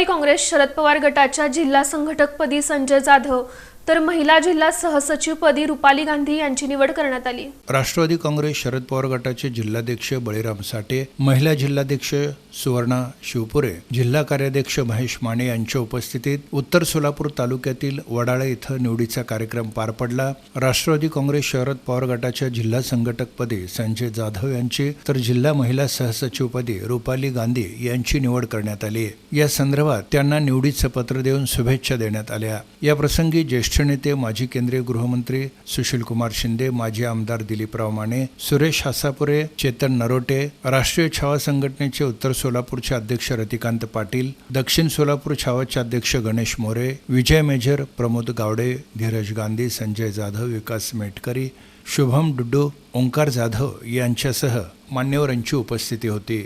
राष्ट्रवादी काँग्रेस शरद पवार गटाच्या जिल्हा संघटकपदी संजय जाधव तर महिला जिल्हा सहसचिवपदी रुपाली गांधी यांची निवड करण्यात आली. राष्ट्रवादी काँग्रेस शरद पवार गटाचे जिल्हाध्यक्ष बळीराम साठे महिला जिल्हाध्यक्ष सुवर्णा शिवपुरे जिल्हा कार्याध्यक्ष महेश माने यांच्या उपस्थितीत उत्तर सोलापूर तालुक्यातील वडाळे इथं निवडीचा कार्यक्रम पार पडला. राष्ट्रवादी काँग्रेस शरद पवार गटाच्या जिल्हा संघटकपदी संजय जाधव यांची तर जिल्हा महिला सहसचिवपदी रुपाली गांधी यांची निवड करण्यात आली. या संदर्भात त्यांना निवडीचं पत्र देऊन शुभेच्छा देण्यात आल्या. या प्रसंगी ज्येष्ठ नेते माजी केंद्रीय गृहमंत्री सुशीलकुमार शिंदे माजी आमदार दिलीपराव माने सुरेश हासापुरे चेतन नरोटे राष्ट्रीय छावा संघटनेचे उत्तर सोलापूरचे अध्यक्ष रतिकांत पाटील दक्षिण सोलापूर छावाचे अध्यक्ष गणेश मोरे विजय मेजर प्रमोद गावडे धीरज गांधी संजय जाधव विकास मेटकरी शुभम डुड्डू ओंकार जाधव यांच्यासह मान्यवरांची उपस्थिती होती.